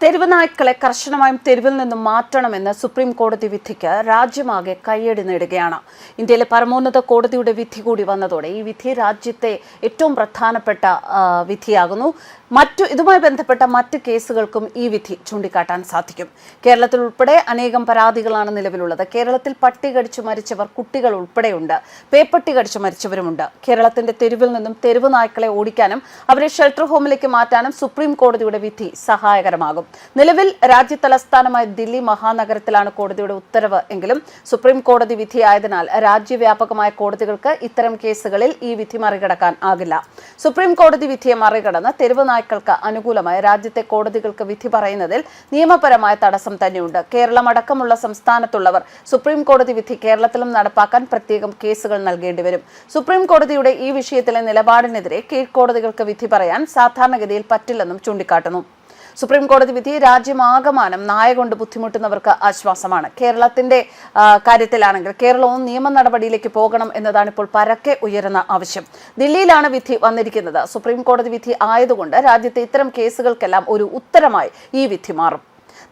തെരുവ് നായ്ക്കളെ കർശനമായും തെരുവിൽ നിന്നും മാറ്റണമെന്ന് സുപ്രീം കോടതി വിധിക്ക് രാജ്യമാകെ കയ്യടി നേടുകയാണ്. ഇന്ത്യയിലെ പരമോന്നത കോടതിയുടെ വിധി കൂടി വന്നതോടെ ഈ വിധി രാജ്യത്തെ ഏറ്റവും പ്രധാനപ്പെട്ട വിധിയാകുന്നു. മറ്റു ഇതുമായി ബന്ധപ്പെട്ട മറ്റ് കേസുകൾക്കും ഈ വിധി ചൂണ്ടിക്കാട്ടാൻ സാധിക്കും. കേരളത്തിൽ ഉൾപ്പെടെ അനേകം പരാതികളാണ് നിലവിലുള്ളത്. കേരളത്തിൽ പട്ടി കടിച്ചു മരിച്ചവർ കുട്ടികൾ ഉൾപ്പെടെയുണ്ട്. പേപ്പട്ടി കടിച്ചു മരിച്ചവരുമുണ്ട്. കേരളത്തിന്റെ തെരുവിൽ നിന്നും തെരുവ് നായ്ക്കളെ ഓടിക്കാനും അവരെ ഷെൽട്ടർ ഹോമിലേക്ക് മാറ്റാനും സുപ്രീം കോടതിയുടെ വിധി സഹായകരമാകും. നിലവിൽ രാജ്യതലസ്ഥാനമായ ദില്ലി മഹാനഗരത്തിലാണ് കോടതിയുടെ ഉത്തരവ് എങ്കിലും സുപ്രീം കോടതി വിധിയായതിനാൽ രാജ്യവ്യാപകമായ കോടതികൾക്ക് ഇത്തരം കേസുകളിൽ ഈ വിധി മറികടക്കാൻ ആകില്ല. സുപ്രീം കോടതി വിധിയെ മറികടന്ന് തെരുവ് നായ്ക്കൾക്ക് അനുകൂലമായി രാജ്യത്തെ കോടതികൾക്ക് വിധി പറയുന്നതിൽ നിയമപരമായ തടസ്സം തന്നെയുണ്ട്. കേരളം അടക്കമുള്ള സംസ്ഥാനത്തുള്ളവർ സുപ്രീം കോടതി വിധി കേരളത്തിലും നടപ്പാക്കാൻ പ്രത്യേകം കേസുകൾ നൽകേണ്ടി വരും. സുപ്രീം കോടതിയുടെ ഈ വിഷയത്തിലെ നിലപാടിനെതിരെ കീഴ്ക്കോടതികൾക്ക് വിധി പറയാൻ സാധാരണഗതിയിൽ പറ്റില്ലെന്നും ചൂണ്ടിക്കാട്ടുന്നു. സുപ്രീം കോടതി വിധി രാജ്യമാകമാനം നായ കൊണ്ട് ബുദ്ധിമുട്ടുന്നവർക്ക് ആശ്വാസമാണ്. കേരളത്തിന്റെ കാര്യത്തിലാണെങ്കിൽ കേരളവും നിയമ നടപടിയിലേക്ക് പോകണം എന്നതാണ് ഇപ്പോൾ പരക്കെ ഉയരുന്ന ആവശ്യം. ദില്ലിയിലാണ് വിധി വന്നിരിക്കുന്നത്. സുപ്രീം കോടതി വിധി ആയതുകൊണ്ട് രാജ്യത്തെ ഇത്തരം കേസുകൾക്കെല്ലാം ഒരു ഉത്തരമായി ഈ വിധി മാറും.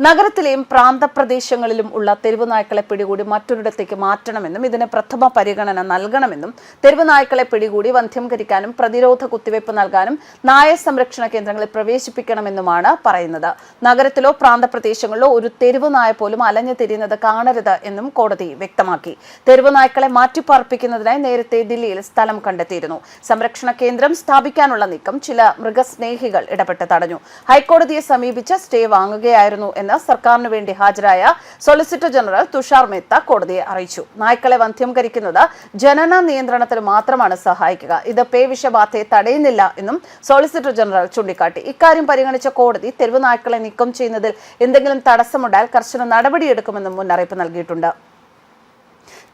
നഗരത്തിലെയും പ്രാന്തപ്രദേശങ്ങളിലും ഉള്ള തെരുവ് നായ്ക്കളെ പിടികൂടി മറ്റൊരിടത്തേക്ക് മാറ്റണമെന്നും ഇതിന് പ്രഥമ പരിഗണന നൽകണമെന്നും തെരുവ് നായ്ക്കളെ പിടികൂടി വന്ധ്യംകരിക്കാനും പ്രതിരോധ കുത്തിവയ്പ് നൽകാനും നായ സംരക്ഷണ കേന്ദ്രങ്ങളിൽ പ്രവേശിപ്പിക്കണമെന്നുമാണ് പറയുന്നത്. നഗരത്തിലോ പ്രാന്തപ്രദേശങ്ങളിലോ ഒരു തെരുവ് നായ പോലും അലഞ്ഞു തിരിയുന്നത് കാണരുത് എന്നും കോടതി വ്യക്തമാക്കി. തെരുവ് നായ്ക്കളെ മാറ്റിപ്പാർപ്പിക്കുന്നതിനായി നേരത്തെ ദില്ലിയിൽ സ്ഥലം കണ്ടെത്തിയിരുന്നു. സംരക്ഷണ കേന്ദ്രം സ്ഥാപിക്കാനുള്ള നീക്കം ചില മൃഗസ്നേഹികൾ ഇടപെട്ട് തടഞ്ഞു. ഹൈക്കോടതിയെ സമീപിച്ച സ്റ്റേ വാങ്ങുകയായിരുന്നു എന്ന് സർക്കാരിന് വേണ്ടി ഹാജരായ സോളിസിറ്റർ ജനറൽ തുഷാർ മേത്ത കോടതിയെ അറിയിച്ചു. നായ്ക്കളെ വന്ധ്യംകരിക്കുന്നത് ജനന നിയന്ത്രണത്തിന് മാത്രമാണ് സഹായിക്കുക. ഇത് പേ വിഷബാധയെ തടയുന്നില്ല എന്നും സോളിസിറ്റർ ജനറൽ ചൂണ്ടിക്കാട്ടി. ഇക്കാര്യം പരിഗണിച്ച കോടതി തെരുവ് നായ്ക്കളെ നീക്കം ചെയ്യുന്നതിൽ എന്തെങ്കിലും തടസ്സമുണ്ടായാൽ കർശന നടപടിയെടുക്കുമെന്നും മുന്നറിയിപ്പ് നൽകിയിട്ടുണ്ട്.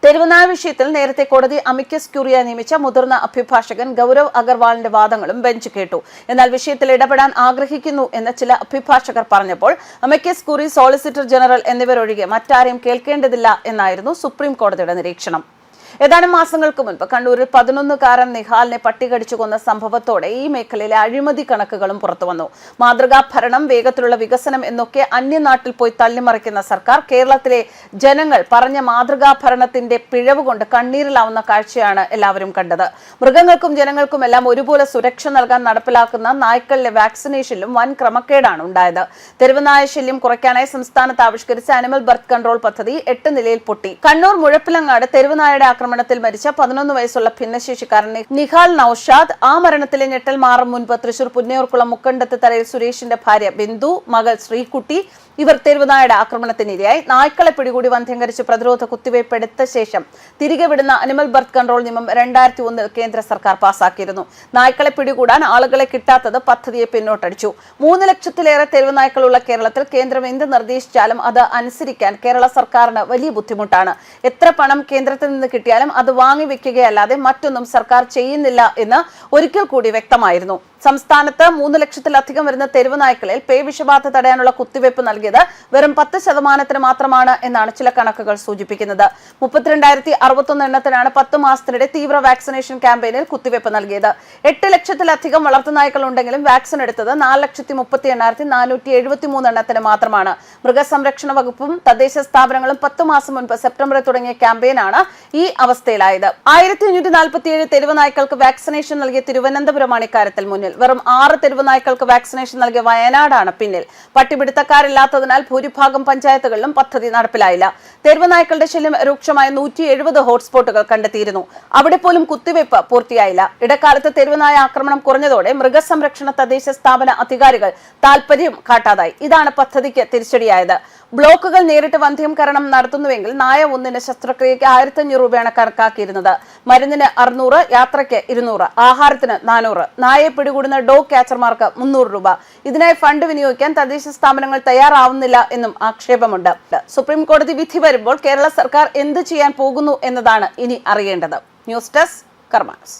തെരുവുനായ വിഷയത്തിൽ നേരത്തെ കോടതി അമിക്കസ് ക്യൂറിയ നിയമിച്ച മുതിർന്ന അഭിഭാഷകൻ ഗൗരവ് അഗർവാളിന്റെ വാദങ്ങളും ബെഞ്ച് കേട്ടു. എന്നാൽ വിഷയത്തിൽ ഇടപെടാൻ ആഗ്രഹിക്കുന്നു എന്ന് ചില അഭിഭാഷകർ പറഞ്ഞപ്പോൾ അമിക്കസ് ക്യൂറി സോളിസിറ്റർ ജനറൽ എന്നിവരൊഴികെ മറ്റാരെയും കേൾക്കേണ്ടതില്ല എന്നായിരുന്നു സുപ്രീം കോടതിയുടെ നിരീക്ഷണം. ഏതാനും മാസങ്ങൾക്ക് മുൻപ് കണ്ണൂരിൽ പതിനൊന്നുകാരൻ നിഹാലിനെ പട്ടികടിച്ചു കൊന്ന സംഭവത്തോടെ ഈ മേഖലയിലെ അഴിമതി കണക്കുകളും പുറത്തുവന്നു മാതൃകാ ഭരണം വേഗത്തിലുള്ള വികസനം എന്നൊക്കെ അന്യനാട്ടിൽ പോയി തള്ളിമറിക്കുന്ന സർക്കാർ കേരളത്തിലെ ജനങ്ങൾ പറഞ്ഞ മാതൃകാ ഭരണത്തിന്റെ പിഴവ് കൊണ്ട് കണ്ണീരിലാവുന്ന കാഴ്ചയാണ് എല്ലാവരും കണ്ടത്. മൃഗങ്ങൾക്കും ജനങ്ങൾക്കും എല്ലാം ഒരുപോലെ സുരക്ഷ നൽകാൻ നടപ്പിലാക്കുന്ന നായ്ക്കളിലെ വാക്സിനേഷനിലും വൻ ക്രമക്കേടാണ് ഉണ്ടായത്. തെരുവുനായ ശല്യം കുറയ്ക്കാനായി സംസ്ഥാനത്ത് ആവിഷ്കരിച്ച അനിമൽ ബർത്ത് കൺട്രോൾ പദ്ധതി എട്ട് നിലയിൽ പൊട്ടി. കണ്ണൂർ മുഴപ്പിലങ്ങാട് തെരുവ് നായയുടെ ആക്രമണത്തിൽ മരിച്ച പതിനൊന്ന് വയസ്സുള്ള ഭിന്നശേഷിക്കാരൻ നിഹാൽ നൌഷാദ് ആ മരണത്തിലെ ഞെട്ടൽ മാറും മുൻപ് തൃശൂർ പുന്നയൂർക്കുളം മുക്കണ്ടത്ത് തലയിൽ സുരേഷിന്റെ ഭാര്യ ബിന്ദു മകൾ ശ്രീകുട്ടി ഇവർ തെരുവുനായുടെ ആക്രമണത്തിനിരയായി. നായ്ക്കളെ പിടികൂടി വന്ധ്യംകരിച്ച് പ്രതിരോധ കുത്തിവയ്പ് എടുത്ത ശേഷം തിരികെ വിടുന്ന അനിമൽ ബർത്ത് കൺട്രോൾ നിയമം രണ്ടായിരത്തി ഒന്നിൽ കേന്ദ്ര സർക്കാർ പാസാക്കിയിരുന്നു. നായ്ക്കളെ പിടികൂടാൻ ആളുകളെ കിട്ടാത്തത് പദ്ധതിയെ പിന്നോട്ടടിച്ചു. മൂന്ന് ലക്ഷത്തിലേറെ തെരുവ് നായ്ക്കളുള്ള കേരളത്തിൽ കേന്ദ്രം എന്ത് നിർദ്ദേശിച്ചാലും അത് അനുസരിക്കാൻ കേരള സർക്കാരിന് വലിയ ബുദ്ധിമുട്ടാണ്. എത്ര പണം കേന്ദ്രത്തിൽ നിന്ന് കിട്ടിയാലും അത് വാങ്ങി വെക്കുകയല്ലാതെ മറ്റൊന്നും സർക്കാർ ചെയ്യുന്നില്ല എന്ന് ഒരിക്കൽ കൂടി വ്യക്തമായിരുന്നു. സംസ്ഥാനത്ത് മൂന്ന് ലക്ഷത്തിലധികം വരുന്ന തെരുവ് നായ്ക്കളിൽ പേ വിഷബാധ തടയാനുള്ള കുത്തിവയ്പ് നൽകിയത് വെറും പത്ത് ശതമാനത്തിന് മാത്രമാണ് എന്നാണ് ചില കണക്കുകൾ സൂചിപ്പിക്കുന്നത്. മുപ്പത്തിരണ്ടായിരത്തി അറുപത്തൊന്ന് എണ്ണത്തിനാണ് പത്ത് മാസത്തിനിടെ തീവ്ര വാക്സിനേഷൻ ക്യാമ്പയിനിൽ കുത്തിവയ്പ് നൽകിയത്. എട്ട് ലക്ഷത്തിലധികം വളർത്തുനായ്ക്കൾ ഉണ്ടെങ്കിലും വാക്സിൻ എടുത്തത് നാല് ലക്ഷത്തി മുപ്പത്തി എണ്ണായിരത്തി നാനൂറ്റി എഴുപത്തി മൂന്ന് എണ്ണത്തിന് മാത്രമാണ്. മൃഗസംരക്ഷണ വകുപ്പും തദ്ദേശ സ്ഥാപനങ്ങളും പത്ത് മാസം മുൻപ് സെപ്റ്റംബറിൽ തുടങ്ങിയ ക്യാമ്പയിനാണ് ഈ അവസ്ഥയിലായത്. ആയിരത്തി അഞ്ഞൂറ്റി നാൽപ്പത്തിയേഴ് തെരുവ് നായ്ക്കൾക്ക് വാക്സിനേഷൻ നൽകിയ തിരുവനന്തപുരമാണ് ഇക്കാര്യത്തിൽ മുന്നിൽ വെറും ആറ് തെരുവ് നായ്ക്കൾക്ക് വാക്സിനേഷൻ നൽകിയ വയനാടാണ് പിന്നിൽ. പട്ടിപിടുത്തക്കാരില്ലാത്തതിനാൽ ഭൂരിഭാഗം പഞ്ചായത്തുകളിലും പദ്ധതി നടപ്പിലായില്ല. തെരുവ് നായ്ക്കളുടെ ശല്യം രൂക്ഷമായ നൂറ്റി എഴുപത് ഹോട്ട്സ്പോട്ടുകൾ കണ്ടെത്തിയിരുന്നു. അവിടെ പോലും കുത്തിവയ്പ് പൂർത്തിയായില്ല. ഇടക്കാലത്ത് തെരുവുനായ ആക്രമണം കുറഞ്ഞതോടെ മൃഗസംരക്ഷണ തദ്ദേശ സ്ഥാപന അധികാരികൾ താൽപര്യം കാട്ടാതായി. ഇതാണ് പദ്ധതിക്ക് തിരിച്ചടിയായത്. ബ്ലോക്കുകൾ നേരിട്ട് വന്ധ്യംകരണം നടത്തുന്നുവെങ്കിൽ നായ ഒന്നിന് ശസ്ത്രക്രിയയ്ക്ക് ആയിരത്തി അഞ്ഞൂറ് രൂപയാണ് കണക്കാക്കിയിരുന്നത്. മരുന്നിന് അറുന്നൂറ് യാത്രയ്ക്ക് ഇരുന്നൂറ് ആഹാരത്തിന് നാനൂറ്. നായയെ പിടികൂടുന്ന ഡോഗ് ക്യാച്ചർമാർക്ക് മുന്നൂറ് രൂപ. ഇതിനായി ഫണ്ട് വിനിയോഗിക്കാൻ തദ്ദേശ സ്ഥാപനങ്ങൾ തയ്യാറാവുന്നില്ല എന്നും ആക്ഷേപമുണ്ട്. സുപ്രീം കോടതി വിധി വരുമ്പോൾ കേരള സർക്കാർ എന്ത് ചെയ്യാൻ പോകുന്നു എന്നതാണ് ഇനി അറിയേണ്ടത്. News desk karmas